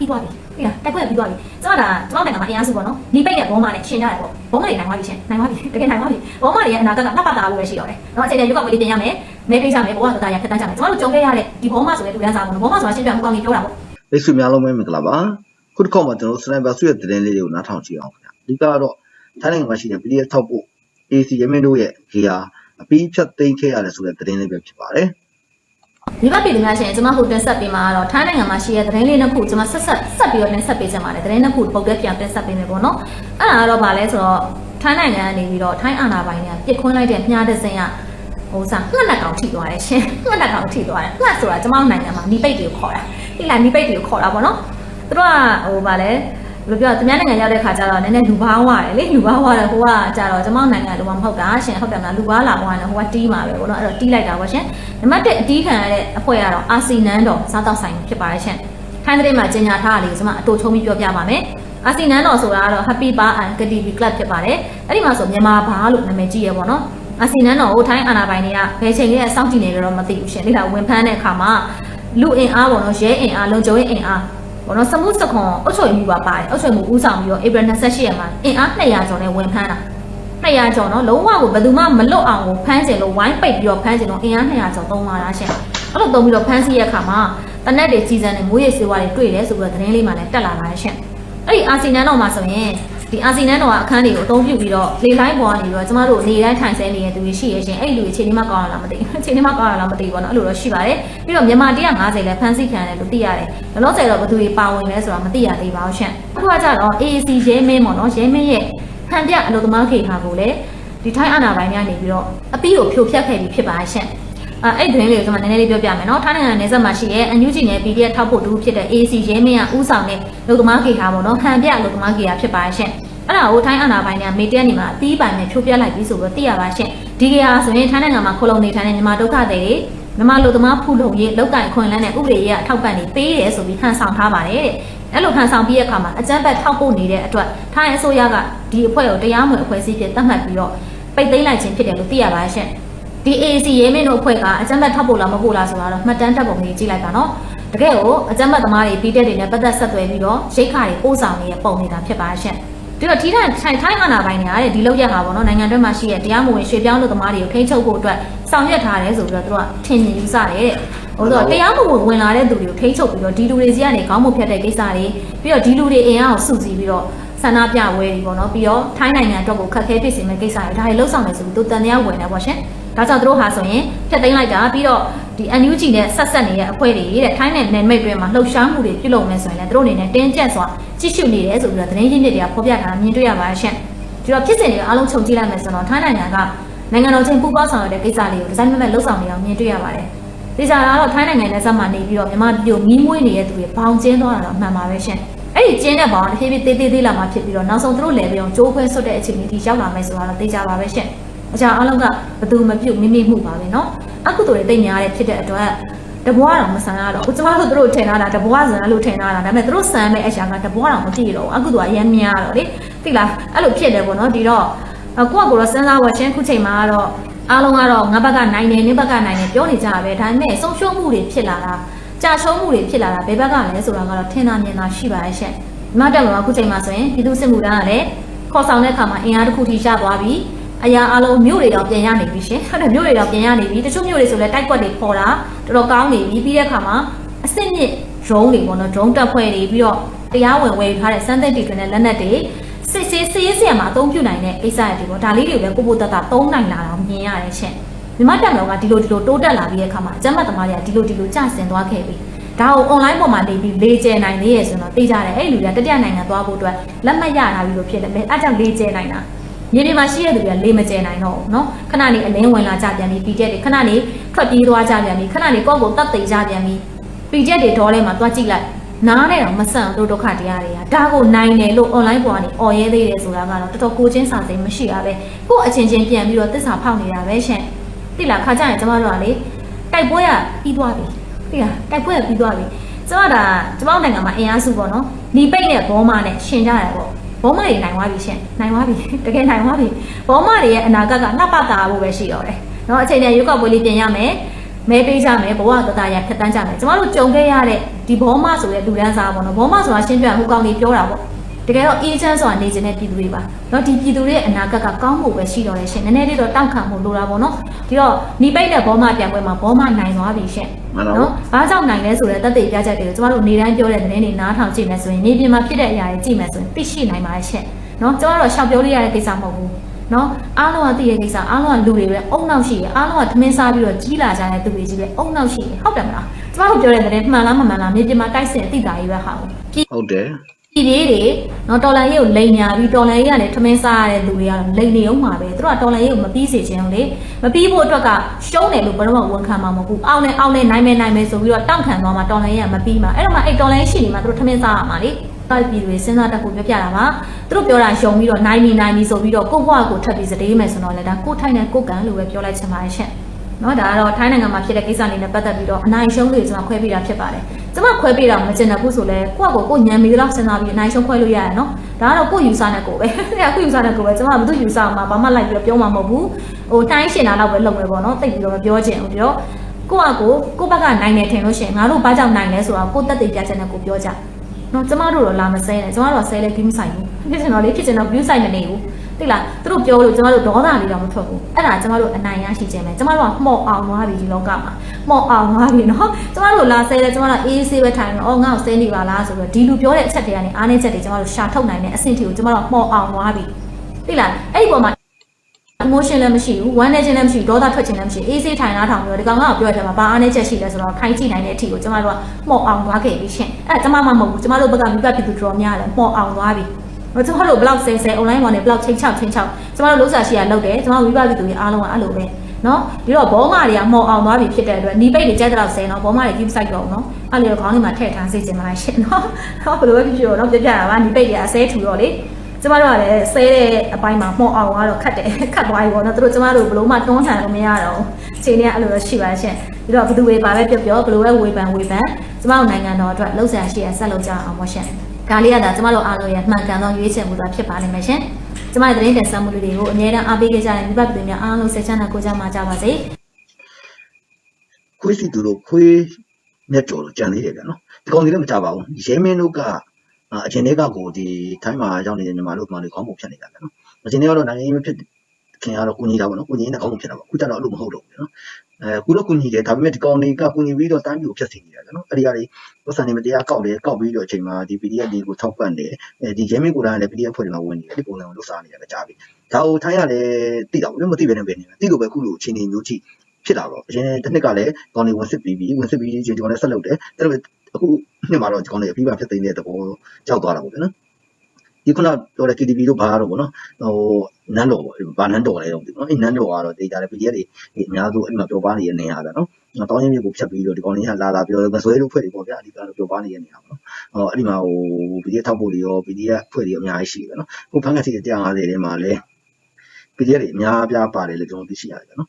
ပြီးသွားပြီဟိလားတိုက်ပွဲကပြီးသွားပြီကျမကကျမနိုင်ငံမှာအင်အားစုပေါ့နော်ဒီပိတ်တဲ့ဘောမနဲ့ရှင်းကြတယ်ပေါ့ဘောမတွေနိုင်သွားပြီရှင်နိုင်သွားပြီတကယ်နိုင်သွားပြီဘောမတွေရဲ့အနာဂတ်ကလှပတာလို့ပဲရှိတော့တယ်နော်အချိန်နဲ့ရွက်ကွက်လေးပြင်ရမယ်မဲကိစ္စမယ်ဘောကတတရဖက်တန်းကြမယ်ကျမတို့ကြုံခဲ့ရတဲ့ဒီဘောမဆိုတဲ့လူရန်စားပေါ့နော်ဘောမဆိုတာရှင်းပြမှုကောင်းကြီးပြောတာပေါ့မိတ်ဆွေများလုံးပဲမင်္ဂလာပါခုတစ်ခေါက်မှာကျွန်တော်စနိုက်ပါဆုရဲ့သတင်းလေးတွေကိုနားထောင်ကြည့်အောင်ခင်ဗျာအဓိကတော့ထိုင်းနိုင်ငံမှာရှိတဲ့ PDF ထောက်ဖို့ AC ရမင်းတို့ရဲ့ဂေဟာအပြီးဖြတ်သိမ်းခဲ့ရတယ်ဆိုတဲ့သတင်းလေးပဲဖြစ်ပါတယ် ဒီဘက်ပြည်သူများရှင်ကျွန်မဟိုတင်ဆက်ပေးမှာတော့ထိုင်းနိုင်ငံမှာရှိတဲ့သတင်းလေးနှစ်ခုကျွန်မဆက်ဆက်ဆက်ပြီးတော့တင်ဆက်ပေးချင်ပါတယ်သတင်းနှစ်ခုပုတ်ကဲပြန်တင်ဆက်ပေးမယ်ပေါ့နော်အဲ့ဒါကတော့ဗာလဲဆိုတော့ထိုင်းနိုင်ငံကနေပြီးတော့ထိုင်းအာဏာပိုင်တွေကပြစ်ခွန်းလိုက်တဲ့မြားတဲ့စင်ကဟိုစားငှက်နှက်ကောင်ထိသွားတယ်ရှင်ငှက်နှက်ကောင်ထိသွားတယ်ငှက်ဆိုတာကျွန်မနိုင်ငံမှာနီပိတ်တွေကိုခေါ်တာဒီလားနီပိတ်တွေကိုခေါ်တာပေါ့နော်သူတို့ကဟိုဗာလဲ ဘယ်လိုပြောသူများနိုင်ငံရောက်တဲ့ခါကျတော့နည်းနည်းလူဘာဝရတယ်လေလူဘာဝတယ်ဟိုကကြတော့ကျွန်မနိုင်ငံလိုမှမဟုတ်တာရှင်ဟုတ်တယ်မလားလူဘာလာဘွားနဲ့ဟိုကတီးမှာပဲပေါ့နော်အဲ့တော့တီးလိုက်တာပေါ့ရှင်နံပါတ်1အတီးခံရတဲ့အဖွဲ့ကတော့အာစီနန်တော်စားတော့ဆိုင်ဖြစ်ပါတယ်ရှင်ထိုင်းတဲ့မှာကျင်ညာထားတာလေးကျွန်မအတူချုံပြီးပြောပြပါမယ်အာစီနန်တော်ဆိုတာကတော့ Happy Bar and KTV Club ဖြစ်ပါတယ်အဲ့ဒီမှာဆိုမြန်မာဘာလို့နာမည်ကြီးရပေါ့နော်အာစီနန်တော်ကိုထိုင်းအာဏာပိုင်တွေကဘယ်ချိန်လေးစောင့်ကြည့်နေကြတော့မသိဘူးရှင်ဒီကဝင်ဖမ်းတဲ့အခါမှာလူအင်အားပေါ့နော်ရဲအင်အားလုံခြုံရေးအင်အား ဘောနော်စမှုစခွန်အုတ်ချွေမှုပါပါတယ်အုတ်ချွေမှုဦးဆောင်ပြီးတော့ April 28ရက်မှာအင်အား200ကျော်နဲ့ဝင်ဖမ်းတာ200ကျော်နော်လုံးဝကိုဘယ်သူမှမလွတ်အောင်ကိုဖမ်းကျင်လို့ဝိုင်းပိတ်ပြီးတော့ဖမ်းကျင်လို့အင်အား200ကျော်သုံးလာတာရှင်အဲ့လိုသုံးပြီးတော့ဖမ်းဆီးရအခါမှာတနက်တွေကြီးစံနေမိုးရေစေဝါတွေတွေ့တယ်ဆိုပြီးတော့သတင်းလေးမှလည်းတက်လာပါတယ်ရှင်အဲ့ဒီအာစီနန်တော်မှာဆိုရင် ဒီအာစီနန်တော်ကအခန်းတွေကိုအသုံးပြုပြီးတော့လေလိုင်းပေါ်ကနေပြီးတော့ကျမတို့နေတိုင်းထိုင်ဆဲနေတဲ့သူတွေရှိရရှင်အဲ့ဒီလူတွေခြေနေမှကောင်းရလားမသိဘူးခြေနေမှကောင်းရလားမသိဘူးပေါ့နော်အဲ့လိုတော့ရှိပါတယ်ပြီးတော့မြန်မာ150လည်းဖမ်းဆီးခံရတယ်လို့သိရတယ်လောလောဆယ်တော့ဘယ်သူတွေပါဝင်လဲဆိုတာမသိရသေးပါဘူးရှင်အခုကကြတော့ AAC ရဲမင်းပေါ့နော်ရဲမင်းရဲ့ဟန်ပြအလုပ်သမားခေခါကိုလည်းဒီထိုင်းအာဏာပိုင်များနေပြီးတော့အပီးကိုဖြိုဖျက်ခဲ့ပြီးဖြစ်ပါရှင် အဲ့အဲ့ဒွင်းလေးကိုကျွန်မနည်းနည်းလေးပြောပြမယ်နော်ထိုင်းနိုင်ငံနယ်စပ်မှာရှိရဲ့အန်ယူဂျီနဲ့ PDF ထောက်ဖို့တူဖြစ်တဲ့ AC ရဲမင်းကဥဆောင်တဲ့လူသမားခေခါပေါ့နော်ဟန်ပြလူသမားခေခါဖြစ်ပါရှင်အဲ့ဒါကိုထိုင်းအာဏာပိုင်တွေကမေတ္တာနေမှာအသီးပိုင်နဲ့ဖြိုဖျက်လိုက်ပြီးဆိုတော့သိရပါရှင်ဒီခေခါဆိုရင်ထိုင်းနိုင်ငံမှာခိုလုံနေထိုင်တဲ့မြန်မာဒုက္ခသည်တွေမြန်မာလူသမားဖူလုံရေးလောက်ကင်ခွင့်လန်းတဲ့ဥပဒေရေးအထောက်ပံ့နေပေးတယ်ဆိုပြီးဟန်ဆောင်ထားပါတယ်တဲ့အဲ့လိုဟန်ဆောင်ပြီးတဲ့အခါမှာအကြမ်းဖက်ထောက်ပို့နေတဲ့အတွက်ထိုင်းအစိုးရကဒီအဖွဲ့ကိုတရားမဝင်အဖွဲ့အစည်းဖြစ်သတ်မှတ်ပြီးတော့ပိတ်သိမ်းလိုက်ခြင်းဖြစ်တယ်လို့သိရပါရှင် ဒီ AC ရဲမင်းတို့အဖွဲ့ကအကြမ်းဖက်ထောက်ပို့လားမပို့လားဆိုတာတော့မှတ်တမ်းတက်ပုံလေးကြည့်လိုက်ပါနော်တကယ်ကိုအကြမ်းဖက်သမားတွေပြီးတဲ့တွေနဲ့ပတ်သက်ဆက်သွယ်ပြီးတော့ရိတ်ခါတွေပို့ဆောင်နေတဲ့ပုံနေတာဖြစ်ပါရှင်ဒီတော့ထိထိုင်ထိုင်ထိုင်းအာဏာပိုင်တွေကတဲ့ဒီလောက်ရက်ဟာပေါ့နော်နိုင်ငံတွင်းမှာရှိတဲ့တရားမဝင်ရွှေပြောင်းလို့သမားတွေကိုထိန်းချုပ်ဖို့အတွက်ဆောင်ရွက်ထားတယ်ဆိုပြီးတော့သူကထင်မြင်ယူဆတယ်တဲ့ဟိုတော့တရားမဝင်ဝင်လာတဲ့သူတွေကိုထိန်းချုပ်ပြီးတော့ဒီလူတွေစီကနေခေါင်းမဖြတ်တဲ့ကိစ္စတွေပြီးတော့ဒီလူတွေအင်အားကိုစုစည်းပြီးတော့ ဆန္ဒပြပွဲတွေပေါ့နော်ပြီးတော့ထိုင်းနိုင်ငံအတွက်ကိုခက်ခဲဖြစ်စေမယ့်ကိစ္စတွေဒါတွေလှုပ်ဆောင်နေဆိုပြီးသူတန်တရားဝင်နေပါရှင်ဒါကြောင့်သူတို့ဟာဆိုရင်ဖျက်သိမ်းလိုက်တာပြီးတော့ဒီ NUG နဲ့ဆက်ဆက်နေတဲ့အဖွဲ့တွေတဲ့ထိုင်းနယ်နယ်မိတ်တွေမှာလှုပ်ရှားမှုတွေပြုလုပ်နေဆိုရင်လည်းသူတို့အနေနဲ့တင်းကျပ်စွာကြည့်ရှုနေတယ်ဆိုပြီးတော့သတင်းရင်းမြစ်တွေကဖော်ပြထားတာမြင်တွေ့ရပါရှင်ဒီတော့ဖြစ်စဉ်တွေအားလုံးခြုံကြည့်လိုက်မယ်ဆိုတော့ထိုင်းနိုင်ငံကနိုင်ငံတော်ချင်းပူးပေါင်းဆောင်ရွက်တဲ့ကိစ္စလေးကိုဒီဇိုင်းမဲ့မဲ့လှုပ်ဆောင်နေအောင်မြင်တွေ့ရပါတယ်ဒီကြတာတော့ထိုင်းနိုင်ငံနဲ့ဆက်မှနေပြီးတော့မြန်မာပြည်ကိုမီးမွေးနေတဲ့သူတွေဘောင်ကျင်းသွားတာတော့မှန်ပါပဲရှင် အဲ့ဒီကျင်းတဲ့ဘောင်တစ်ဖြည်းဖြည်းသေးသေးသေးလာမှဖြစ်ပြီးတော့နောက်ဆုံးသူတို့လည်းပြောင်းကြိုးခွဲဆွတ်တဲ့အခြေအနေထိရောက်လာမယ်ဆိုတာတော့သိကြပါပဲရှင်အကြအားလုံးကဘသူမပြုတ်မိမိမှုပါပဲเนาะအခုတို့တွေတိတ်များတဲ့ဖြစ်တဲ့အတွက်တဘွားတော့မဆန်ရတော့ကျမတို့တို့ထင်ထားတာတဘွားဆန်လို့ထင်ထားတာဒါပေမဲ့တို့ဆန်မဲ့အရာကတဘွားတော့မကြည့်တော့ဘူးအခုတို့ကရမ်းများတော့လေသိလားအဲ့လိုဖြစ်တယ်ပေါ့နော်ဒီတော့ကိုကကိုတော့စဉ်းစားပါချင်းခုချိန်မှာကတော့အားလုံးကတော့ငါဘက်ကနိုင်တယ်နင်းဘက်ကနိုင်တယ်ပြောနေကြတာပဲဒါပေမဲ့ဆုံးရှုံးမှုတွေဖြစ်လာတာ ကြာရှုံးမှုတွေဖြစ်လာတာဘယ်ဘက်ကလဲဆိုတာကတော့ထင်သာမြင်သာရှိပါရဲ့ရှင့်ဒီမှာတက်လို့အခုချိန်မှာဆိုရင်ပြည်သူစစ်မှုထမ်းကလည်းခေါ်ဆောင်တဲ့အခါမှာအင်အားတစ်ခုထိရသွားပြီအရာအလုံးမြို့တွေတော့ပြန်ရနေပြီရှင်ဟုတ်တယ်မြို့တွေတော့ပြန်ရနေပြီတချို့မြို့တွေဆိုလဲတိုက်ကွက်တွေပေါ်တာတော်တော်ကောင်းနေပြီပြီးတဲ့အခါမှာအစ်စ်မြင့် drone တွေပေါ့နော် drone တပ်ဖွဲ့တွေပြီးတော့တရားဝင်ဝယ်ထားတဲ့စမ်းသပ်တီတွေနဲ့လက်နက်တွေစစ်စစ်စစ်ရေးဆရာမှာအသုံးပြုနိုင်တဲ့ကိစ္စတွေပေါ့ဒါလေးတွေပဲပို့ပို့တတ်တာသုံးနိုင်လာတာမြင်ရတယ်ရှင် မြမတက်တော်ကဒီလိုဒီလိုတိုးတက်လာပြီးတဲ့အခါမှာအကျမ်းမသမားတွေကဒီလိုဒီလိုကျဆင်သွားခဲ့ပြီဒါကို online ပေါ်မှာနေပြီးလေကျယ်နိုင်သေးရဲ့ဆိုတော့သိကြတယ်အဲ့လူတွေကတတိယနိုင်ငံသွားဖို့အတွက်လက်မှတ်ရတာပြီးလို့ဖြစ်တယ်အဲအကြောင့်လေကျယ်နိုင်တာမြေပြင်မှာရှိတဲ့သူတွေကလေမကျဲနိုင်တော့ဘူးเนาะခဏနေအလင်းဝင်လာကြပြန်ပြီးပြီးတဲ့တွေခဏနေထွက်ပြေးသွားကြပြန်ပြီးခဏနေကော့ကိုတတ်သိကြပြန်ပြီးပြီးတဲ့တွေဒေါ်ထဲမှာတွားကြည့်လိုက်နားနဲ့တော့မဆန့်တို့ဒုက္ခတရားတွေကဒါကိုနိုင်တယ်လို့ online ပေါ်ကနေអော်ရဲသေးတယ်ဆိုတာကတော့တော်တော်ကိုချင်းစာစိမ်မရှိတာပဲကို့အချင်းချင်းပြန်ပြီးတော့သစ္စာဖောက်နေတာပဲရှင် တိလားခါကြရင်ကျမတို့ကလေတိုက်ပွဲကပြီးသွားပြီတိလားတိုက်ပွဲကပြီးသွားပြီကျမဒါကျမနိုင်ငံမှာအင်အားစုပေါ့နော်ဒီပိတ်နဲ့ဘောမနဲ့ရှင်ကြရပေါ့ဘောမတွေနိုင်သွားပြီရှင်နိုင်သွားပြီတကယ်နိုင်သွားပြီဘောမတွေရဲ့အနာဂတ်ကလှပတာဖို့ပဲရှိတော့တယ်နော်အချိန်နဲ့ရွက်ကောက်ပွဲလေးပြင်ရမယ်မဲပေးကြမယ်ဘဝတတရခက်တန်းကြမယ်ကျမတို့ကြုံခဲ့ရတဲ့ဒီဘောမဆိုတဲ့လူဒန်းစားပေါ့နော်ဘောမဆိုတာရှင်းပြဟိုကောင်ကြီးပြောတာပေါ့ တကယ်တော့အေဂျင့်ဆိုတာနေခြင်းတဲ့ပြည်သူတွေပါเนาะဒီပြည်သူတွေရဲ့အနာဂတ်ကကောင်းဖို့ပဲရှိတော့တယ်ရှင်နည်းနည်းလေးတော့တောက်ခံမှုလိုတာပေါ့နော်ဒီတော့နီပိတ်တဲ့ဘောမပြန်ပွဲမှာဘောမနိုင်သွားပြီရှင် မှန်တော့ နော်ဘာကြောင့်နိုင်လဲဆိုတဲ့တက်သေးပြချက်တွေကိုကျမတို့နေတိုင်းပြောတဲ့သတင်းတွေနားထောင်ကြည့်မယ်ဆိုရင်နေပြင်မှာဖြစ်တဲ့အရာတွေကြည့်မယ်ဆိုရင်သိရှိနိုင်ပါရဲ့ရှင်နော်ကျမတို့ရှောက်ပြောလို့ရတဲ့ကိစ္စမဟုတ်ဘူးနော်အားလုံးကသိတဲ့ကိစ္စအားလုံးကလူတွေပဲအုံနောက်ရှိရအားလုံးကသမင်းစားပြီးတော့ကြီးလာကြတဲ့သူတွေကြီးပဲအုံနောက်ရှိရဟုတ်တယ်မလားကျမတို့ပြောတဲ့သတင်းမှန်လားမမှန်လားမြေပြင်မှာတိုက်စင်အသိတာကြီးပဲဟာကိုပြည် ဟုတ်တယ် ပြည်လေးတွေနော်တော်လန်ရေးကိုလိန်ညာပြီးတော်လန်ရေးကလည်းထမင်းစားရတဲ့လူတွေကတော့လိန်နေအောင်ပါပဲသူတို့ကတော်လန်ရေးကိုမပြီးစေချင်ဘူးလေမပြီးဖို့အတွက်ကရှုံးတယ်လို့ဘယ်တော့မှဝန်ခံမှာမဟုတ်ဘူးအောင်းနေအောင်းနေနိုင်မယ်နိုင်မယ်ဆိုပြီးတော့တောင့်ခံသွားမှာတော်လန်ရေးကမပြီးမှာအဲ့တော့မှအဲ့တော်လန်ရေးရှိနေမှာသူတို့ထမင်းစားရမှာလေတိုက်ပြည်တွေစဉ်းစားတတ်ဖို့ပြောပြတာပါသူတို့ပြောတာယုံပြီးတော့နိုင်ပြီနိုင်ပြီဆိုပြီးတော့ကိုယ့်ဘဝကိုထပ်ပြီးစတေးမယ်ဆိုတော့လေဒါကိုယ်ထိုင်တဲ့ကိုယ်ကံလို့ပဲပြောလိုက်ချင်ပါတယ်ရှင့် နော်ဒါကတော့ထိုင်းနိုင်ငံမှာဖြစ်တဲ့ကိစ္စလေးနဲ့ပတ်သက်ပြီးတော့အနိုင်ရှုံးတွေကျွန်တော်ခွဲပေးတာဖြစ်ပါတယ်။ကျွန်မခွဲပေးတာမကျင်တဲ့ဘူးဆိုလဲကိုယ့်ကိုယ်ကိုညံမီတော့စဉ်းစားပြီးအနိုင်ရှုံးခွဲလို့ရတယ်နော်။ဒါကတော့ကိုယ့်ယူဆနဲ့ကိုယ်ပဲ။အဲ့ဒါကိုယ့်ယူဆနဲ့ကိုယ်ပဲကျွန်မကဘယ်သူယူဆမှာဘာမှလိုက်ပြီးတော့ပြောမှာမဟုတ်ဘူး။ဟိုတိုင်းရှင်တာတော့ပဲလုပ်မယ်ပေါ့နော်။တိတ်ပြီးတော့မပြောချင်ဘူးပြီးတော့ကိုယ့်အကိုကိုယ့်ဘက်ကနိုင်တယ်ထင်လို့ရှိရင်ငါတို့ဘာကြောင့်နိုင်လဲဆိုတာကိုယ့်တက်တည်ပြချက်နဲ့ကိုယ်ပြောကြ။နော်ကျမတို့တော့လာမဆဲနဲ့ကျမတို့ကဆဲလဲကြီးမဆိုင်ဘူး။ဖြစ်ချင်တော့လေဖြစ်ချင်တော့ view site မနေဘူး။ သိလားသူတို့ပြောလို့ကျမတို့ဒေါသလေးတော့မထွက်ဘူးအဲ့ဒါကျမတို့အနိုင်ရရှိခြင်းပဲကျမတို့ကမှော့အောင်သွားပြီဒီလောကမှာမှော့အောင်သွားပြီနော်ကျမတို့လာဆဲလဲကျမတို့အေးဆေးပဲထိုင်တော့အော်ငါ့ကိုဆဲနေပါလားဆိုတော့ဒီလူပြောတဲ့အချက်တွေကနေအားနည်းချက်တွေကျမတို့ရှာထုတ်နိုင်တဲ့အဆင့်ထိကိုကျမတို့မှော့အောင်သွားပြီသိလားအဲ့ဒီပေါ်မှာ emotion လည်းမရှိဘူးဝမ်းနေခြင်းလည်းမရှိဘူးဒေါသထွက်ခြင်းလည်းမရှိဘူးအေးဆေးထိုင်လာထောင်ပြီးတော့ဒီကောင်ကပြောရတဲ့မှာဘာအားနည်းချက်ရှိလဲဆိုတော့ခိုင်းကြည့်နိုင်တဲ့အထိကိုကျမတို့ကမှော့အောင်သွားခဲ့ပြီရှင်အဲ့ဒါကျမမှမဟုတ်ဘူးကျမတို့ဘက်ကမိဘပြည်သူတော်များတယ်မှော့အောင်သွားပြီ။ ကျွန်တော်တို့ blog ဆဲဆဲ online ပေါ်နေ blog ချင်းချောက်ချင်းချောက်ကျွန်တော်တို့လုံးစာရှိရလောက်တယ်ကျွန်တော်ဝိပဿနာတွေအားလုံးကအဲ့လိုပဲเนาะဒီတော့ဘောမတွေကမော်အောင်သွားပြီဖြစ်တဲ့အတွက်နီးပိတ်တွေကြက်တော့ဆဲเนาะဘောမတွေ keep site တော့เนาะအဲ့လိုခေါင်းလေးမှာထည့်ထားစေချင်ပါရှင်เนาะဟောဘယ်လိုပဲဖြစ်ဖြစ်တော့ပြပြတာပါနီးပိတ်တွေအဆဲထူတော့လေကျမတို့ကလည်းဆဲတဲ့အပိုင်းမှာမော်အောင်ကတော့ခတ်တယ်ခတ်သွားပြီပေါ့နော်သူတို့ကျမတို့ဘယ်လိုမှတွန်းဆန်လို့မရတော့ဘူးအချိန်တွေကအဲ့လိုတော့ရှိပါရှင်ပြီးတော့ဘယ်သူဝေပါပဲပြောပြောဘယ်လိုပဲဝေပန်ဝေပန်ကျမတို့နိုင်ငံတော်အတွက်လှုပ်ရှားရှိရဆက်လုပ်ကြအောင်ပါရှင် ဒါလေးကဒါကျမတို့အားလုံးရဲ့မှန်ကန်သောရွေးချယ်မှုသာဖြစ်ပါလိမ့်မယ်ရှင်။ကျမရဲ့သတင်းတင်ဆက်မှုလေးတွေကိုအများအားအားပေးကြတဲ့မိဘပြည်သူများအားလုံးစိတ်ချမ်းသာကိုယ်ကျန်းမာကြပါစေခွေးစီသူတို့ခွေးမြက်ကြော်လို့ကြံသေးတယ်ဗျာနော်ဒီကောင်ကြီးလည်းမကြပါဘူးရဲမင်းတို့ကအအချင်းတွေကကိုဒီထိုင်းမှာရောက်နေတဲ့ညီမတို့ကမှလေခေါင်းပုံဖြတ်နေတာဗျာနော်အချင်းတွေကတော့နိုင်ငံရေးမဖြစ် ခင်ကတော့ကုညီတာပေါ့နော်ကုညီနေတဲ့ခေါင်းပုံဖြတ်တာပေါ့ခုကျတော့အဲ့လိုမဟုတ်တော့ဘူးနော်အဲကုတော့ကုညီတယ်ဒါပေမဲ့ဒီကောင်တွေကကုညီပြီးတော့တိုင်းပြည်ကိုဖျက်ဆီးနေတာဗျာနော်အဲ့ဒီကနေပတ်စံနေမတရားကောက်တယ်ကောက်ပြီးတော့အချိန်မှာဒီ PDF တွေကိုထောက်ပံ့တယ်အဲဒီရဲမင်းကိုယ်တိုင်လည်း PDF ဖွဲ့တွေမှာဝင်နေတယ်ဒီပုံစံကိုလှုပ်ရှားနေတာပဲကြားပြီဒါကိုထိုင်းရလည်းသိတာဘူးမသိပဲနဲ့ပဲနေတယ်သိလို့ပဲခုလိုအချိန်ကြီးမျိုးကြီးဖြစ်တာပေါ့အရင်တစ်နှစ်ကလည်းကောင်းနေဝင်စစ်ပြီးပြီးဝင်စစ်ပြီးချင်းဒီကောင်လည်းဆက်လုပ်တယ်ဒါပေမဲ့အခုနှစ်မှာတော့ဒီကောင်လည်းအပြီးပါဖြစ်သိနေတဲ့သဘောကြောက်သွားတာပေါ့ဗျာနော် ဒီခုနပြောတဲ့ KTV တို့ဘာတော့ပေါ့နော်ဟိုနန်းတော်ပေါ့ဘာနန်းတော်လဲတော့ဒီနော်အဲ့နန်းတော်ကတော့ဒေတာလည်း PDF တွေဒီအများစုအဲ့မှာပြောပါနေတဲ့နေရာဗျာနော်တောင်းရင်းမျိုးကိုဖြတ်ပြီးတော့ဒီကောင်လေးကလာလာပြောမဆွဲလို့ဖွဲ့တွေပေါ့ဗျာအဓိကတော့ပြောပါနေတဲ့နေရာပေါ့နော်ဟောအဲ့ဒီမှာဟို PDF ထောက်ဖို့တွေရော PDF ဖွဲ့တွေအများကြီးရှိတယ်ဗျာနော်ဟိုဖန်ကစီ150ထဲမှာလည်း PDF တွေအများအပြားပါတယ်လို့ကျွန်တော်သိရှိရတယ်ဗျာနော်